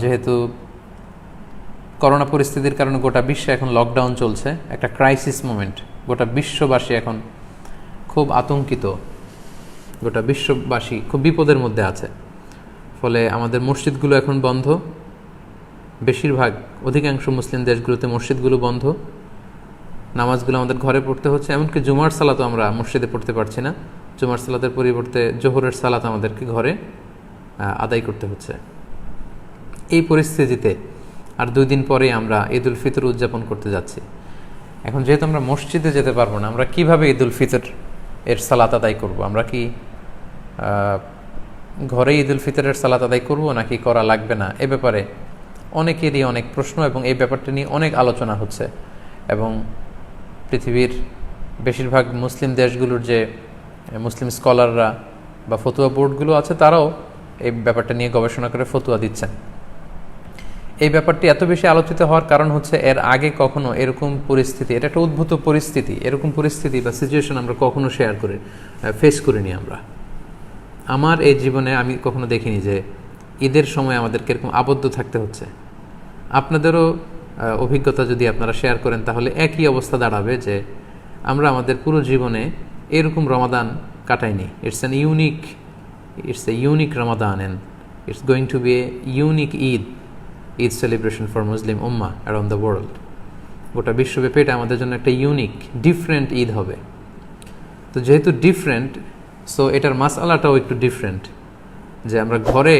যেহেতু করোনা পরিস্থিতির কারণে গোটা বিশ্বে এখন লকডাউন চলছে, একটা ক্রাইসিস মোমেন্ট গোটা বিশ্ববাসী এখন খুব আতঙ্কিত। গোটা বিশ্ববাসী খুব বিপদের মধ্যে আছে। ফলে আমাদের মসজিদগুলো এখন বন্ধ। বেশিরভাগ অধিকাংশ মুসলিম দেশগুলোতে মসজিদগুলো বন্ধ। নামাজগুলো আমাদের ঘরে পড়তে হচ্ছে, এমনকি জুমার সালাতও আমরা মসজিদে পড়তে পারছি না। জুমার সালাতের পরিবর্তে জোহরের সালাত আমাদেরকে ঘরে আদায় করতে হচ্ছে। এই পরিস্থিতিতে আর দুই দিন পরে আমরা ঈদ উল ফিতর উদযাপন করতে যাচ্ছি। এখন যেহেতু আমরা মসজিদে যেতে পারব না, আমরা কীভাবে ঈদ উল ফিতর এর সালাত আদায় করব? আমরা কি ঘরে ঈদ উল ফিতরের সালাত আদায় করব নাকি করা লাগবে না? এ ব্যাপারে অনেকেরই অনেক প্রশ্ন এবং এই ব্যাপারটা নিয়ে অনেক আলোচনা হচ্ছে এবং পৃথিবীর বেশিরভাগ মুসলিম দেশগুলোর যে মুসলিম স্কলাররা বা ফতুয়া বোর্ডগুলো আছে, তারাও এই ব্যাপারটা নিয়ে গবেষণা করে ফতুয়া দিচ্ছেন। এই ব্যাপারটি এত বেশি আলোচিত হওয়ার কারণ হচ্ছে এর আগে কখনো এরকম পরিস্থিতি, এটা একটা উদ্ভূত পরিস্থিতি, এরকম পরিস্থিতি বা সিচুয়েশন আমরা কখনো শেয়ার করে ফেস করিনি আমরা। আমার এই জীবনে আমি কখনো দেখিনি যে ঈদের সময় আমাদেরকে এরকম আবদ্ধ থাকতে হচ্ছে। আপনাদেরও অভিজ্ঞতা যদি আপনারা শেয়ার করেন, তাহলে একই অবস্থা দাঁড়াবে যে আমরা আমাদের পুরো জীবনে এরকম রমাদান কাটাইনি। It's an unique it's a unique Ramadan and it's going to be a unique Eid Eid celebration for Muslim ummah around the world গোটা বিশ্বব্যাপী এটা আমাদের জন্য একটা ইউনিক ডিফারেন্ট ঈদ হবে। তো যেহেতু ডিফারেন্ট সো এটার মাসালাটাও একটু ডিফারেন্ট যে আমরা ঘরে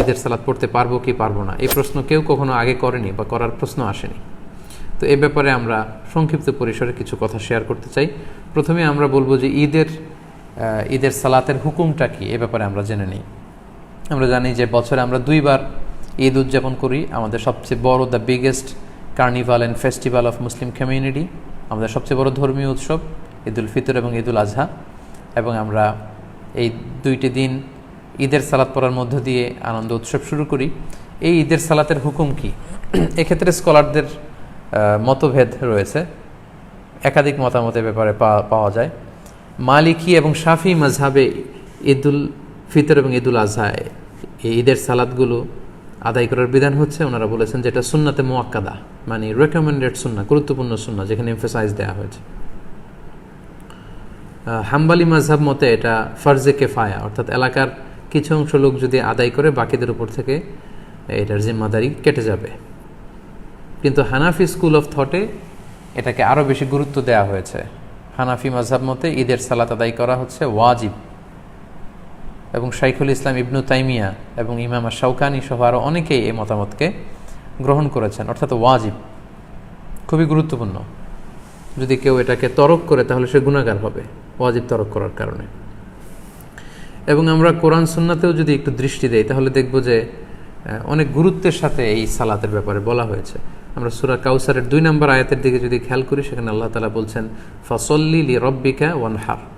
ঈদের সালাদ পড়তে পারব কি পারব না, এই প্রশ্ন কেউ কখনো আগে করেনি বা করার প্রশ্ন আসেনি। তো এ ব্যাপারে আমরা সংক্ষিপ্ত পরিসরে কিছু কথা শেয়ার করতে চাই। প্রথমে আমরা বলব যে ঈদের ঈদের সালাতের হুকুমটা কি, এ ব্যাপারে আমরা জেনে নিই। আমরা জানি যে বছরে আমরা দুইবার ঈদ উদযাপন করি। আমাদের সবচেয়ে বড় the biggest carnival and festival of Muslim community আমাদের সবচেয়ে বড় ধর্মীয় উৎসব ঈদ উল ফিতর এবং ঈদ উল আজহা। এবং আমরা এই দুইটি দিন ঈদের সালাত পড়ার মধ্য দিয়ে আনন্দ উৎসব শুরু করি। এই ঈদের সালাতের হুকুম কি? এক্ষেত্রে স্কলারদের মতভেদ রয়েছে। একাধিক মতামতের ব্যাপারে পাওয়া- যায়। মালিকি এবং শাফি মাঝহাবে ঈদুল ফিতর এবং ঈদুল আজহায়, এই ঈদের সালাদগুলো আদায় করার বিধান হচ্ছে, ওনারা বলেছেন যেটা সুন্নাতে মোয়াক্কাদা মানে রেকমেন্ডেড সুন্না, গুরুত্বপূর্ণ সুন্না, যেখানে এমফেসাইজ দেওয়া হয়েছে। হাম্বালি মাঝহাব মতে এটা ফার্জে কেফায়া, অর্থাৎ এলাকার কিছু অংশ লোক যদি আদায় করে, বাকিদের উপর থেকে এটার জিম্মাদারি কেটে যাবে। কিন্তু হানাফি স্কুল অফ থটে এটাকে আরও বেশি গুরুত্ব দেওয়া হয়েছে। হানাফি মাঝহাব মতে ঈদের সালাত আদায় করা হচ্ছে ওয়াজিব। এবং শাইখুল ইসলাম ইবনু তাইমিয়া এবং ইমামা শাউকানি সহ আরও অনেকেই এই মতামতকে গ্রহণ করেছেন, অর্থাৎ ওয়াজিব। খুবই গুরুত্বপূর্ণ। যদি কেউ এটাকে তরক করে, তাহলে সে গুণাগার হবে, ওয়াজিব তরক করার কারণে। এবং আমরা কোরআন সুন্নাতেও যদি একটু দৃষ্টি দেই, তাহলে দেখব যে অনেক গুরুত্বের সাথে এই সালাতের ব্যাপারে বলা হয়েছে। আমরা সুরা কাউসারের দুই নম্বর আয়াতের দিকে যদি খেয়াল করি, সেখানে আল্লাহ তালা বলছেন, ফসল্লি রব্বিকা ওয়ানহার।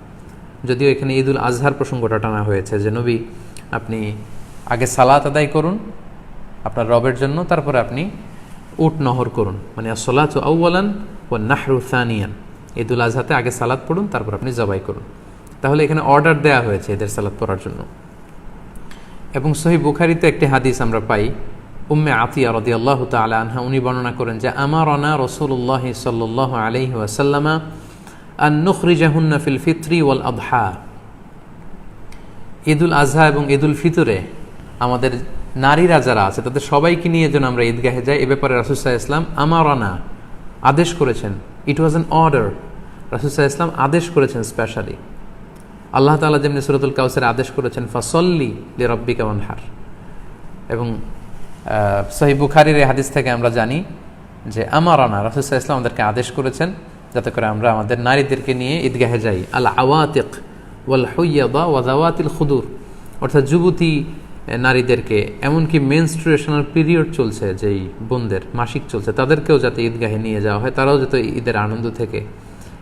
যদিও এখানে ঈদুল আজহার প্রসঙ্গটা টানা হয়েছে যে, নবী, আপনি আগে সালাত আদায় করুন, আপনার রবের জন্য, তারপরে আপনি উট নহর করুন। মানে সলাত আউ্বালান ও নাহরু সানিয়ান। ঈদুল আজহাতে আগে সালাদ পড়ুন, তারপর আপনি জবাই করুন। তাহলে এখানে অর্ডার দেয়া হয়েছে এদের সালাদ পড়ার জন্য। এবং সহি বুখারিতে একটি হাদিস আমরা পাই, উম্মে আতিয়া রদি আল্লাহ তালা আনহা, উনি বর্ণনা করেন যে আমার অনা রসুল্লাহ সাল্লাহ আলহি ওয়াসাল্লামা আন নুখরিজাহুন্না ফিল ফিত্রি ওয়াল আবহা ঈদুল আজহা এবং ঈদুল ফিতরে আমাদের নারীরা যারা আছে, তাদের সবাইকে নিয়ে যেন আমরা ঈদগাহে যাই। এ ব্যাপারে রাসুসাহ ইসলাম আমারানা আদেশ করেছেন। ইট ওয়াজ অ্যান অর্ডার রাসুসাহ ইসলাম আদেশ করেছেন স্পেশালি আল্লাহ তালা যেমনি সুরতুল কাউসের আদেশ করেছেন, ফসল্লি লি রব্বিকা ওয়ানহার। এবং সহি বুখারির হাদিস থেকে আমরা জানি যে, আমারানা রাসুসাহ ইসলাম আমাদেরকে আদেশ করেছেন যাতে করে আমরা আমাদের নারীদেরকে নিয়ে ঈদগাহে যাই। আল আওয়াতিক ওয়াল হইয়াদা ওয়াজাওয়াতিল খুদুর। অর্থাৎ যুবতী নারীদেরকে, এমনকি মেনস্ট্রুয়েশনাল পিরিয়ড চলছে যেই বোনদের, মাসিক চলছে, তাদেরকেও যাতে ঈদগাহে নিয়ে যাওয়া হয়, তারাও যাতে ঈদের আনন্দ থেকে,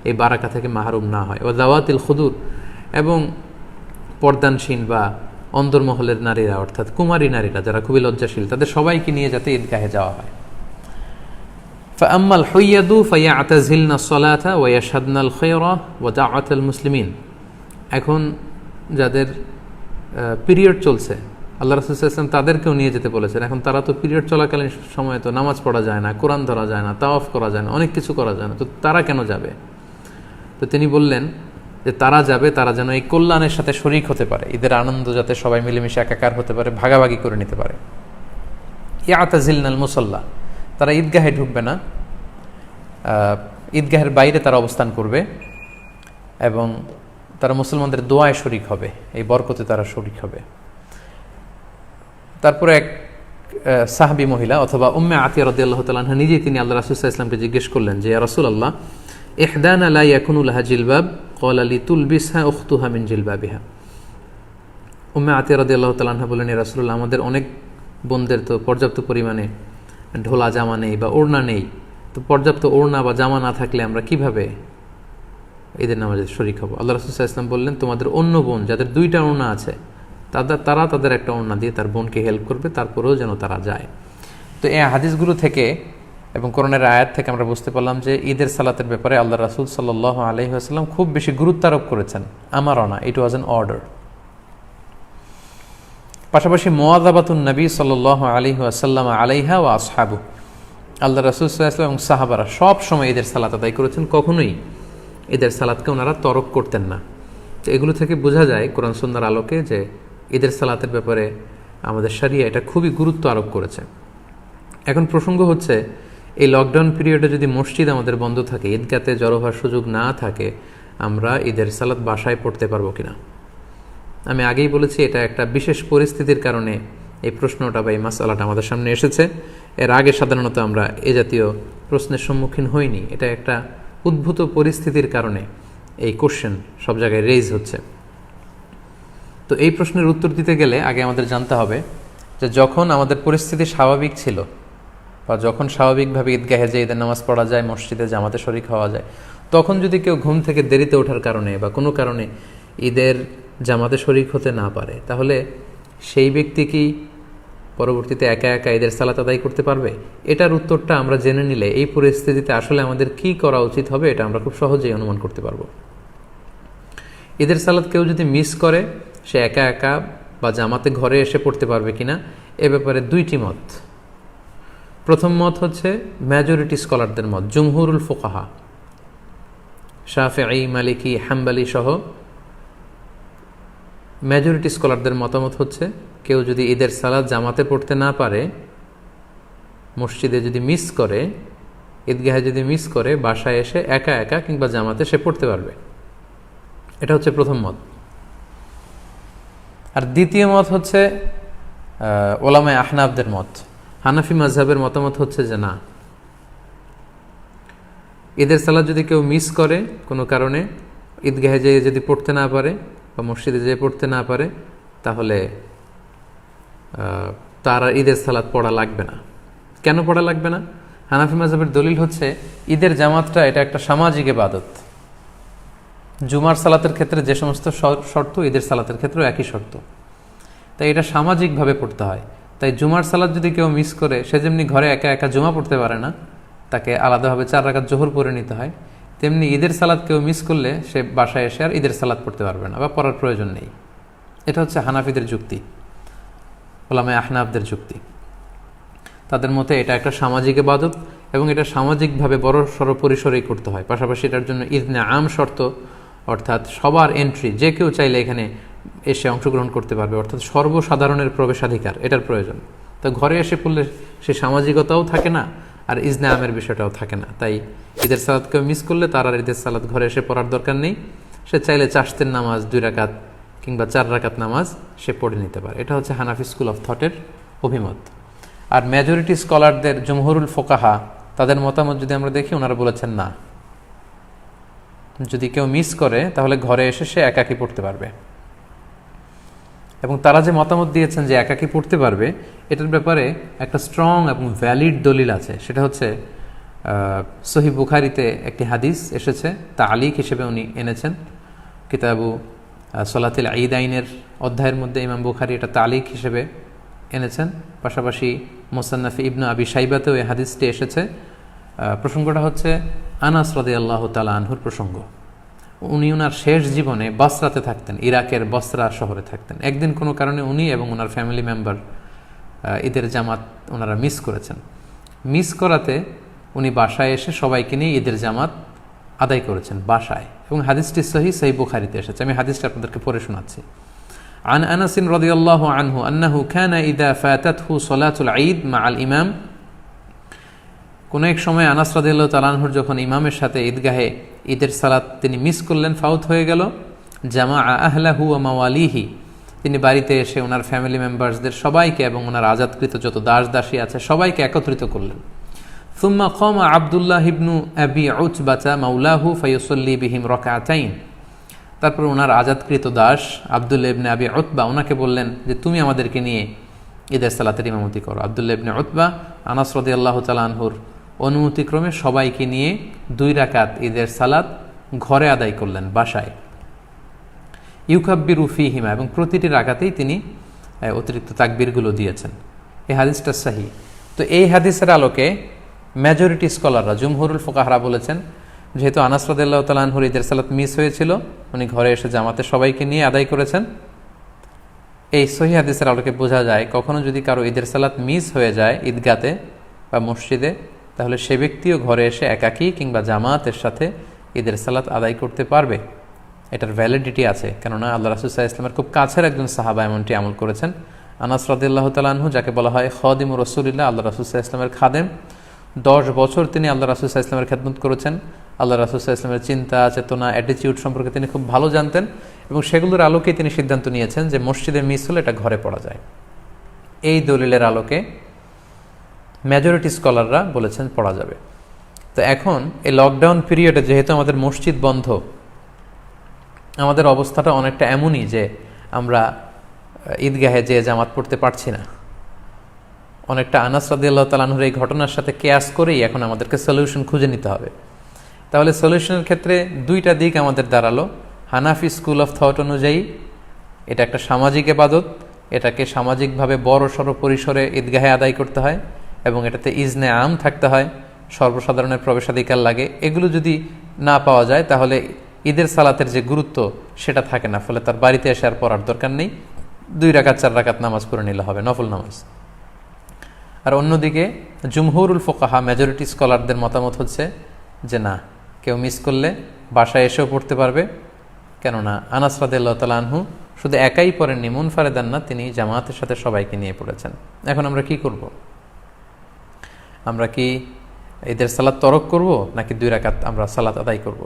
এই বারাকা থেকে মাহরুম না হয়। ও দাওয়াতিল খুদুর। এবং পর্দানসীন বা অন্দরমহলের নারীরা, অর্থাৎ কুমারী নারীরা, যারা খুবই লজ্জাশীল, তাদের সবাইকে নিয়ে যাতে ঈদগাহে যাওয়া হয়। فأما الحيض فيعتزلن الصلاة ويشهدن الخير ودعوة المسلمين এখন যাদের পিরিয়ড চলছে আল্লাহ রসুল ইসলাম তাদেরকেও নিয়ে যেতে বলেছেন এখন তারা তো পিরিয়ড চলাকালীন সময়ে তো নামাজ পড়া যায় না কোরআন ধরা যায় না তাওয়াফ করা যায় না অনেক কিছু করা যায় না তো তারা কেন যাবে তো তিনি বললেন যে তারা যাবে তারা যেন এই কল্যাণের সাথে শরিক হতে পারে ঈদের আনন্দ যাতে সবাই মিলেমিশে একাকার হতে পারে ভাগাভাগি করে নিতে পারে ইয়াতাজিলনাল মুসল্লা তারা ঈদগাহে ঢুকবে না। ঈদগাহের বাইরে তারা অবস্থান করবে এবং তারা মুসলমানদের দোয়ায় শরিক হবে, এই বরকতে তারা শরিক হবে। তারপরে এক সাহাবী মহিলা অথবা উম্মে আতিয়া রদি আল্লাহ তালাহ নিজেই তিনি আল্লাহ রাসুল্লাহ ইসলামকে জিজ্ঞেস করলেন যে রাসুল আল্লাহ এহদান আলা ইয়াকুনুল্লাহ জিলবাব? কল আলী তুলবিসহা উখতুহা মিন জিলবাবিহা। উম্মে আতিয়া রদি আল্লাহ বলেন রাসুল্লাহ আমাদের অনেক বোনদের তো পর্যাপ্ত পরিমাণে ঢোলা জামা নেই বা ওড়না নেই, তো পর্যাপ্ত ওড়না বা জামা না থাকলে আমরা কীভাবে ঈদের নামাজে শরিক হব? আল্লাহ রসুল্লাহ ইসলাম বললেন, তোমাদের অন্য বোন যাদের দুইটা ওড়না আছে তাদের তারা তাদের একটা ওড়না দিয়ে তার বোনকে হেল্প করবে, তারপরেও যেন তারা যায়। তো এই হাদিসগুলো থেকে এবং করোনার আয়াত থেকে আমরা বুঝতে পারলাম যে ঈদের সালাতের ব্যাপারে আল্লাহ রাসুল সাল্লাহ আলহিহাস্লাম খুব বেশি গুরুত্ব আরোপ করেছেন। আমার অনা ইট ওয়াজ অ্যান অর্ডার পাশাপাশি মোয়াদাবাতুন নবী সাল আলী আসাল্লাম আলাইহা ও আসহাবু। আল্লাহ রসুল সাল্লাম এবং সাহাবারা সব সময় ঈদের সালাত আদায় করেছেন, কখনোই ঈদের সালাদকে ওনারা তরক করতেন না। তো এগুলো থেকে বোঝা যায় কোরআন সুন্নার আলোকে যে ঈদের সালাতের ব্যাপারে আমাদের সারিয়া এটা খুবই গুরুত্ব আরোপ করেছে। এখন প্রসঙ্গ হচ্ছে, এই লকডাউন পিরিয়ডে যদি মসজিদ আমাদের বন্ধ থাকে, ঈদগাতে জড়ো হওয়ার সুযোগ না থাকে, আমরা ঈদের সালাত বাসায় পড়তে পারব কিনা? আমি আগেই বলেছি, এটা একটা বিশেষ পরিস্থিতির কারণে এই প্রশ্নটা বা এই মাসালাটা আমাদের সামনে এসেছে। এর আগে সাধারণত আমরা এ জাতীয় প্রশ্নের সম্মুখীন হইনি। এটা একটা উদ্ভূত পরিস্থিতির কারণে এই কোশ্চেন সব জায়গায় রেজ হচ্ছে। তো এই প্রশ্নের উত্তর দিতে গেলে আগে আমাদের জানতে হবে যে যখন আমাদের পরিস্থিতি স্বাভাবিক ছিল বা যখন স্বাভাবিকভাবে ঈদগাহে যে ঈদের নামাজ পড়া যায়, মসজিদে জামাতে শরিক হওয়া যায়, তখন যদি কেউ ঘুম থেকে দেরিতে ওঠার কারণে বা কোনো কারণে ঈদের জামাতে শরিক হতে না পারে, তাহলে সেই ব্যক্তি কি পরবর্তীতে একা একা এদের সালাত আদায় করতে পারবে? এটার উত্তরটা আমরা জেনে নিলে এই পরিস্থিতিতে আসলে আমাদের কি করা উচিত হবে এটা আমরা খুব সহজেই অনুমান করতে পারব। ঈদের সালাদ কেউ যদি মিস করে, সে একা একা বা জামাতে ঘরে এসে পড়তে পারবে কিনা, এ ব্যাপারে দুইটি মত। প্রথম মত হচ্ছে মেজরিটি স্কলারদের মত, জুমহুরুল ফোকাহা শাফে মালিকি, হাম্বালি সহ মেজরিটি স্কলারদের মতামত হচ্ছে, কেউ যদি ঈদের সালাদ জামাতে পড়তে না পারে, মসজিদে যদি মিস করে, ঈদগাহে যদি মিস করে, বাসায় এসে একা একা কিংবা জামাতে সে পড়তে পারবে। এটা হচ্ছে প্রথম মত। আর দ্বিতীয় মত হচ্ছে ওলামায় আহনাবদের মত। হানাফি মাজহাবের মতামত হচ্ছে যে না, ঈদের সালাদ যদি কেউ মিস করে কোনো কারণে, ঈদগাহে যেয়ে যদি পড়তে না পারে বা মসজিদে যেয়ে পড়তে না পারে, তাহলে তার আর ঈদের সালাদ পড়া লাগবে না। কেন পড়া লাগবে না? হানাফি মাজহাবের দলিল হচ্ছে, ঈদের জামাতটা এটা একটা সামাজিক এবাদত জুমার সালাতের ক্ষেত্রে যে সমস্ত শর্ত, ঈদের সালাতের ক্ষেত্রেও একই শর্ত। তাই এটা সামাজিকভাবে পড়তে হয়। তাই জুমার সালাদ যদি কেউ মিস করে, সে যেমনি ঘরে একা একা জুমা পড়তে পারে না, তাকে আলাদাভাবে চার রাখাত জোহর পরে নিতে হয়। তেমনি ঈদের সালাদ কেউ মিস করলে সে বাসায় এসে আর ঈদের সালাদ পড়তে পারবে না বা পড়ার প্রয়োজন নেই। এটা হচ্ছে হানাফিদের যুক্তি ওলামে আহনাফদের যুক্তি। তাদের মতে এটা একটা সামাজিক এবাদত এবং এটা সামাজিকভাবে বড় সড় পরিসরেই করতে হয়। পাশাপাশি এটার জন্য ইদনে আম শর্ত, অর্থাৎ সবার এন্ট্রি যে কেউ চাইলে এখানে এসে অংশগ্রহণ করতে পারবে, অর্থাৎ সর্বসাধারণের প্রবেশাধিকার, এটার প্রয়োজন। তো ঘরে এসে পড়লে সে সামাজিকতাও থাকে না আর ইজনে আমের বিষয়টাও থাকে না। তাই ঈদের সালাদকে মিস করলে তার আর ঈদের সালাদ ঘরে এসে পড়ার দরকার নেই। সে চাইলে চাষতের নামাজ, দুই রাকাত কিংবা চার রাকাত নামাজ সে পড়ে নিতে পারে। এটা হচ্ছে হানাফি স্কুল অফ থটের অভিমত। আর মেজরিটি স্কলারদের জমহরুল ফোকাহা তাদের মতামত যদি আমরা দেখি, ওনারা বলেছেন না। যদি কেউ মিস করে, তাহলে ঘরে এসে সে একাকি পড়তে পারবে। এবং তারা যে মতামত দিয়েছেন যে একাকি পড়তে পারবে, এটার ব্যাপারে একটা স্ট্রং এবং ভ্যালিড দলিল আছে। সেটা হচ্ছে সহি বুখারিতে একটি হাদিস এসেছে তা আলিক হিসেবে উনি এনেছেন। কিতাবু সলাতিল ঈদ আইনের অধ্যায়ের মধ্যে ইমাম বুখারি এটা তালিক হিসেবে এনেছেন। পাশাপাশি মোসান্নাফি ইবনা আবি সাইবাতেও এই হাদিসটি এসেছে। প্রসঙ্গটা হচ্ছে আনাস রদে আল্লাহ তালা আনহুর প্রসঙ্গ। উনি ওনার শেষ জীবনে বসরাতে থাকতেন ইরাকের বসরা শহরে থাকতেন একদিন কোনো কারণে উনি এবং ওনার ফ্যামিলি মেম্বার ঈদের জামাত ওনারা মিস করেছেন মিস করাতে উনি বাসায় এসে সবাইকে নিয়ে ঈদের জামাত আদায় করেছেন বাসায় এবং হাদিসটি সহি সেই বুখারিতে এসেছে আমি হাদিসটা আপনাদেরকে পড়ে শোনাচ্ছি عن أنس رضي الله عنه أنه كان إذا فاتته صلاة العيد مع الإمام কোন এক সময় আনাস রাদিয়াল্লাহু তালানহুর যখন ইমামের সাথে ঈদগাহে ঈদের সালাত তিনি মিস করলেন, ফাউত হয়ে গেল। জামা আহলাহু ও মাওয়ালিহি, তিনি বাড়িতে এসে ওনার ফ্যামিলি মেম্বার্সদের সবাইকে এবং ওনার আজাদকৃত যত দাস দাসী আছে সবাইকে একত্রিত করলেন। সুম্মা কম আবদুল্লাহ ইবনু আবি উচবাচা মাউলাহু ফয়সল্লি বিহিম রকাতাইন। তারপর ওনার আজাদকৃত দাস আবদুল্লা ইবনে আবি উতবা ওনাকে বললেন যে, তুমি আমাদেরকে নিয়ে ঈদের সালাতের ইমামতি করো। আবদুল্লা ইবনে উতবা আনাস রদি আল্লাহ তালানহুর অনুমতিক্রমে সবাইকে নিয়ে দুই রাকাত ঈদের সালাত ঘরে আদায় করলেন বাসায়। ইউকাব্বির উফি হিমা এবং প্রতিটি রাকাতেই তিনি অতিরিক্ত তাকবিরগুলো দিয়েছেন। এই হাদিসটা সাহি। তো এই হাদিসের আলোকে মেজরিটি স্কলাররা জুমহুরুল ফোকাহারা বলেছেন, যেহেতু আনাসরদুল্লাহ তালানহুর ঈদের সালাত মিস হয়েছিল, উনি ঘরে এসে জামাতে সবাইকে নিয়ে আদায় করেছেন। এই সহি হাদিসের আলোকে বোঝা যায়, কখনো যদি কারও ঈদের সালাত মিস হয়ে যায় ঈদগাতে বা মসজিদে তাহলে সে ব্যক্তিও ঘরে এসে একাকী কিংবা জামাতের সাথে ঈদের সালাত আদায় করতে পারবে? এটার ভ্যালিডিটি আছে। কেননা আল্লাহ রাসুসাহ ইসলামের খুব কাছের একজন সাহাবা এমনটি আমল করেছেন। আনাস রদিল্লাহ তালাহু যাকে বলা হয় খদিম রসুলিল্লাহ, আল্লাহ রাসুসাহ ইসলামের খাদেম। দশ বছর তিনি আল্লাহ রাসুসাহ ইসলামের খেদমত করেছেন। আল্লাহ রাসুসাহ ইসলামের চিন্তা, চেতনা অ্যাটিটিউড সম্পর্কে তিনি খুব ভালো জানতেন এবং সেগুলোর আলোকে তিনি সিদ্ধান্ত নিয়েছেন যে মসজিদে মিস হলে এটা ঘরে পড়া যায়। এই দলিলের আলোকে মেজরিটি স্কলাররা বলেছেন পড়া যাবে। তো এখন এই লকডাউন পিরিয়ডে যেহেতু আমাদের মসজিদ বন্ধ, আমাদের অবস্থাটা অনেকটা এমনই যে আমরা ঈদগাহে যে জামাত পড়তে পারছি না। অনেকটা আনাস রাদিয়াল্লাহু তালানহুর এই ঘটনার সাথে কেয়াস করেই এখন আমাদেরকে সলিউশন খুঁজে নিতে হবে। তাহলে সলিউশনের ক্ষেত্রে দুইটা দিক আমাদের দাঁড়াল। হানাফি স্কুল অফ থট অনুযায়ী, এটা একটা সামাজিক এবাদত এটাকে সামাজিকভাবে বড় সড়ো পরিসরে ঈদগাহে আদায় করতে হয়। এবং এটাতে ইজনে আম থাকতে হয়, সর্বসাধারণের প্রবেশাধিকার লাগে। এগুলো যদি না পাওয়া যায়, তাহলে ঈদের সালাতের যে গুরুত্ব, সেটা থাকে না। ফলে তার বাড়িতে এসে আর পড়ার দরকার নেই। দুই রাকাত, চার রাকাত নামাজ পড়ে নিলে হবে, নফল নামাজ। আর অন্যদিকে, জুমহুরুল ফোকাহা মেজরিটি স্কলারদের মতামত হচ্ছে যে, না, কেউ মিস করলে বাসায় এসেও পড়তে পারবে। কেননা, আনাস তালানহু শুধু একাই পড়েননি মুন ফারেদান না তিনি জামাতের সাথে সবাইকে নিয়ে পড়েছেন। এখন আমরা কি করব? আমরা কি ঈদের সালাদ তরক করব, নাকি দুই রাকাত আমরা সালাত আদায় করব?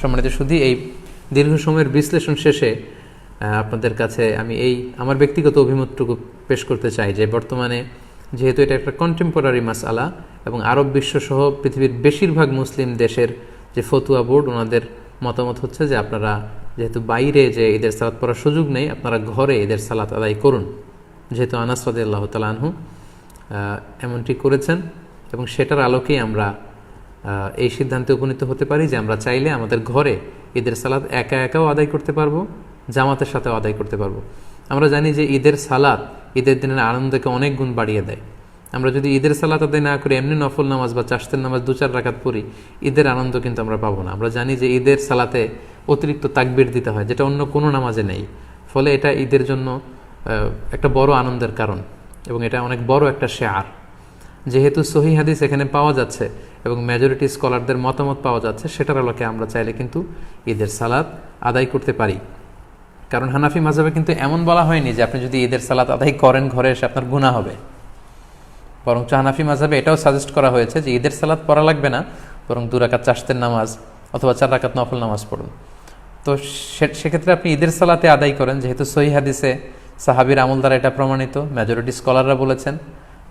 সম্মানিত শুধু এই দীর্ঘ সময়ের বিশ্লেষণ শেষে আপনাদের কাছে আমি এই আমার ব্যক্তিগত অভিমতটুকু পেশ করতে চাই যে বর্তমানে যেহেতু এটা একটা কন্টেম্পোরারি মাসআলা এবং আরব বিশ্বসহ পৃথিবীর বেশিরভাগ মুসলিম দেশের যে ফতুয়া বোর্ড, ওনাদের মতামত হচ্ছে যে আপনারা যেহেতু বাইরে যে ঈদের সালাত পড়ার সুযোগ নেই, আপনারা ঘরে ঈদের সালাত আদায় করুন। যেহেতু আনাস আল্লাহ তালানহু এমনটি করেছেন। এবং সেটার আলোকেই আমরা এই সিদ্ধান্তে উপনীত হতে পারি যে আমরা চাইলে আমাদের ঘরে ঈদের সালাদ একা একাও আদায় করতে পারব, জামাতের সাথেও আদায় করতে পারব। আমরা জানি যে ঈদের সালাদ ঈদের দিনের আনন্দকে অনেক গুণ বাড়িয়ে দেয়। আমরা যদি ঈদের সালাত আদায় না করি এমনি নফল নামাজ বা চাষতের নামাজ দু চার রাখাত পড়ি, ঈদের আনন্দ কিন্তু আমরা পাবো না। আমরা জানি যে ঈদের সালাতে অতিরিক্ত তাকবির দিতে হয়, যেটা অন্য কোনো নামাজে নেই। ফলে এটা ঈদের জন্য একটা বড় আনন্দের কারণ এবং এটা অনেক বড় একটা শেয়ার। যেহেতু সহি হাদিস এখানে পাওয়া যাচ্ছে এবং মেজরিটি স্কলারদের মতামত পাওয়া যাচ্ছে, সেটার আলোকে আমরা চাইলে কিন্তু ঈদের সালাদ আদায় করতে পারি। কারণ হানাফি মাজাবে কিন্তু এমন বলা হয়নি যে আপনি যদি ঈদের সালাত আদায় করেন, ঘরে এসে আপনার গুণা হবে। বরং হানাফি মাজাবে এটাও সাজেস্ট করা হয়েছে যে ঈদের সালাত পড়া লাগবে না, বরং দু রাকাত চাষতের নামাজ অথবা চার রাকাত নফল নামাজ পড়ুন। তো সেক্ষেত্রে আপনি ঈদের সালাতে আদায় করেন, যেহেতু সহি হাদিসে সাহাবির আমল দ্বারা এটা প্রমাণিত মেজরিটি স্কলাররা বলেছেন।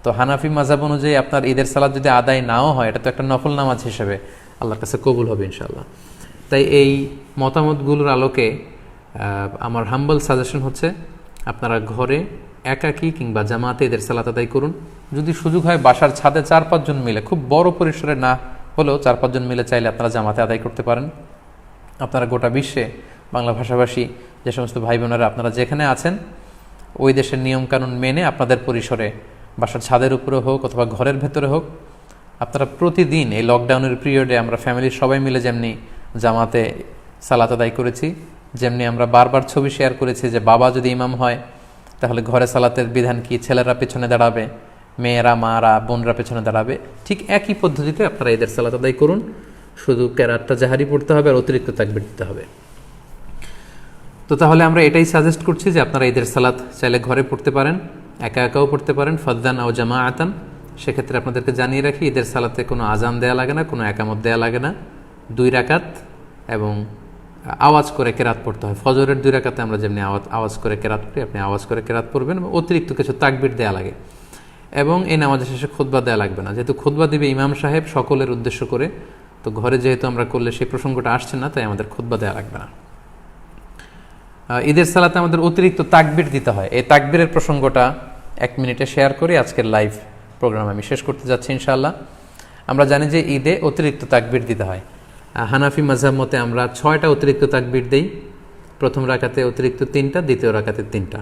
তো হানাফি মাজাব অনুযায়ী আপনার ঈদের সালাত যদি আদায় নাও হয়, এটা তো একটা নফল নামাজ হিসেবে আল্লাহর কাছে কবুল হবে ইনশাল্লাহ তাই এই মতামতগুলোর আলোকে আমার হাম্বল সাজেশন হচ্ছে, আপনারা ঘরে একাকী কিংবা জামাতে ঈদের সালাত আদায় করুন। যদি সুযোগ হয়, বাসার ছাদে চার পাঁচজন মিলে, খুব বড় পরিসরে না হলেও চার পাঁচজন মিলে চাইলে আপনারা জামাতে আদায় করতে পারেন। আপনারা গোটা বিশ্বে, বাংলা ভাষাভাষী যে সমস্ত ভাই বোনেরা আপনারা যেখানে আছেন, ওই দেশের নিয়মকানুন মেনে আপনাদের পরিসরে বাসার ছাদের উপরে হোক অথবা ঘরের ভেতরে হোক, আপনারা প্রতিদিন এই লকডাউনের পিরিয়ডে আমরা ফ্যামিলির সবাই মিলে যেমনি জামাতে সালাত আদায় করেছি, যেমনি আমরা বারবার ছবি শেয়ার করেছি যে বাবা যদি ইমাম হয়, তাহলে ঘরে সালাতের বিধান কি? ছেলেরা পেছনে দাঁড়াবে, মেয়েরা, মারা, বোনরা পেছনে দাঁড়াবে। ঠিক একই পদ্ধতিতে আপনারা এদের সালাত আদায় করুন। শুধু ক্যারাতটা জাহারি পড়তে হবে আর অতিরিক্ত তাকবির দিতে হবে। তো তাহলে আমরা এটাই সাজেস্ট করছি যে আপনারা ঈদের সালাত চাইলে ঘরে পড়তে পারেন। একা একাও পড়তে পারেন, ফদ্দান ও জামা আতান সেক্ষেত্রে আপনাদেরকে জানিয়ে রাখি, ঈদের সালাতে কোনো আজান দেয়া লাগে না, কোনো একামত দেয়া লাগে না। দুই রাকাত এবং আওয়াজ করে কেরাত পড়তে হয়। ফজরের দুই রাকাতে আমরা যেমনি আওয়াজ আওয়াজ করে কেরাত করি আপনি আওয়াজ করে কেরাত পড়বেন এবং অতিরিক্ত কিছু তাকবির দেয়া লাগে। এবং এই নামাজের শেষে খুতবা দেওয়া লাগবে না। যেহেতু খুতবা দিবে ইমাম সাহেব সকলের উদ্দেশ্য করে, তো ঘরে যেহেতু আমরা করলে সেই প্রসঙ্গটা আসছে না, তাই আমাদের খুতবা দেওয়া লাগবে না। ঈদের সালাতে আমাদের অতিরিক্ত তাকবির দিতে হয়। এই তাকবিরের প্রসঙ্গটা এক মিনিটে শেয়ার করি। আজকের লাইভ প্রোগ্রাম আমি শেষ করতে যাচ্ছি ইনশাআল্লাহ। আমরা জানি যে ঈদে অতিরিক্ত তাকবির দিতে হয়। হানাফি মাঝাব মতে আমরা ছয়টা অতিরিক্ত তাকবির দেই। প্রথম রাকাতে অতিরিক্ত তিনটা দ্বিতীয় রাকাতে তিনটা।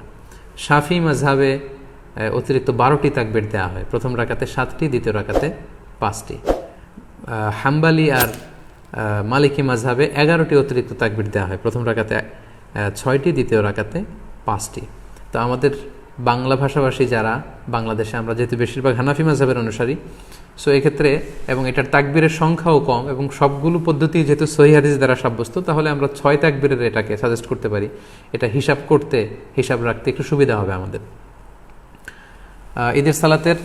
শাফি মাঝাবে অতিরিক্ত বারোটি তাকবির দেওয়া হয়। প্রথম রাকাতে সাতটি দ্বিতীয় রাকাতে পাঁচটি। হাম্বালি আর মালিকি মাঝহাবে এগারোটি অতিরিক্ত তাকবির দেওয়া হয়। প্রথম আহ, ছয়টি, দ্বিতীয় রাকাতে পাঁচটি। তো আমাদের বাংলা ভাষাভাষী যারা, বাংলাদেশে আমরা যেহেতু বেশিরভাগ হানাফি মাঝহাবের অনুসারী সো এক্ষেত্রে এবং এটার তাকবীরের সংখ্যাও কম এবং সবগুলো পদ্ধতি যেহেতু সহি হাদিস দ্বারা সাব্যস্ত, তাহলে আমরা ছয় তাকবীরের এটাকে সাজেস্ট করতে পারি। এটা হিসাব করতে, হিসাব রাখতে একটু সুবিধা হবে আমাদের। ঈদের সালাতের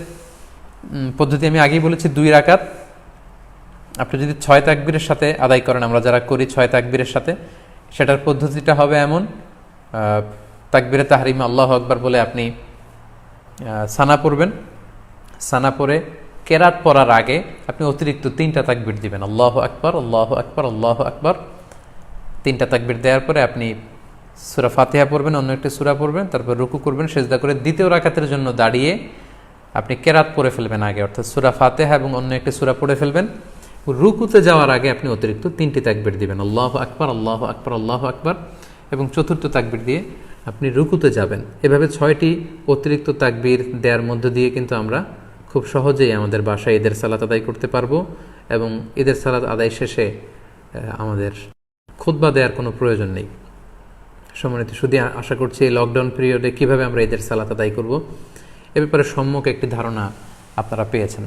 পদ্ধতি আমি আগেই বলেছি, দুই রাকাত। আপনি যদি ছয় তাকবীরের সাথে আদায় করেন, আমরা যারা করি, ছয় তাকবীরের সাথে সেটার পদ্ধতিটা হবে এমন তাকবীরে তাহরিমা আল্লাহ আকবার বলে আপনি সানা পড়বেন। সানা পড়ে কেরাত পড়ার আগে আপনি অতিরিক্ত তিনটা তাকবীর দিবেন। আল্লাহ আকবর আল্লাহ আকবর আল্লাহ আকবর। তিনটা তাকবির দেওয়ার পরে আপনি সুরা ফাতেহা পড়বেন, অন্য একটি সুরা পড়বেন, তারপর রুকু করবেন, সেজদা করে দ্বিতীয় রাকাতের জন্য দাঁড়িয়ে আপনি কেরাত পড়ে ফেলবেন আগে, অর্থাৎ সুরা ফাতেহা এবং অন্য একটি সুরা পড়ে ফেলবেন। রুকুতে যাওয়ার আগে আপনি অতিরিক্ত তিনটি তাকবির দিবেন। আল্লাহ আকবর আল্লাহ আকবর আল্লাহ আকবর এবং চতুর্থ তাকবির দিয়ে আপনি রুকুতে যাবেন। এভাবে ছয়টি অতিরিক্ত তাকবির দেওয়ার মধ্য দিয়ে কিন্তু আমরা খুব সহজেই আমাদের বাসায় ঈদের সালাত আদায় করতে পারব এবং ঈদের সালাত আদায় শেষে আমাদের খুতবা দেওয়ার কোনো প্রয়োজন নেই। সম্মানিত শুধু আশা করছি এই লকডাউন পিরিয়ডে কীভাবে আমরা ঈদের সালাত আদায় করব? এ ব্যাপারে সম্যক একটি ধারণা আপনারা পেয়েছেন।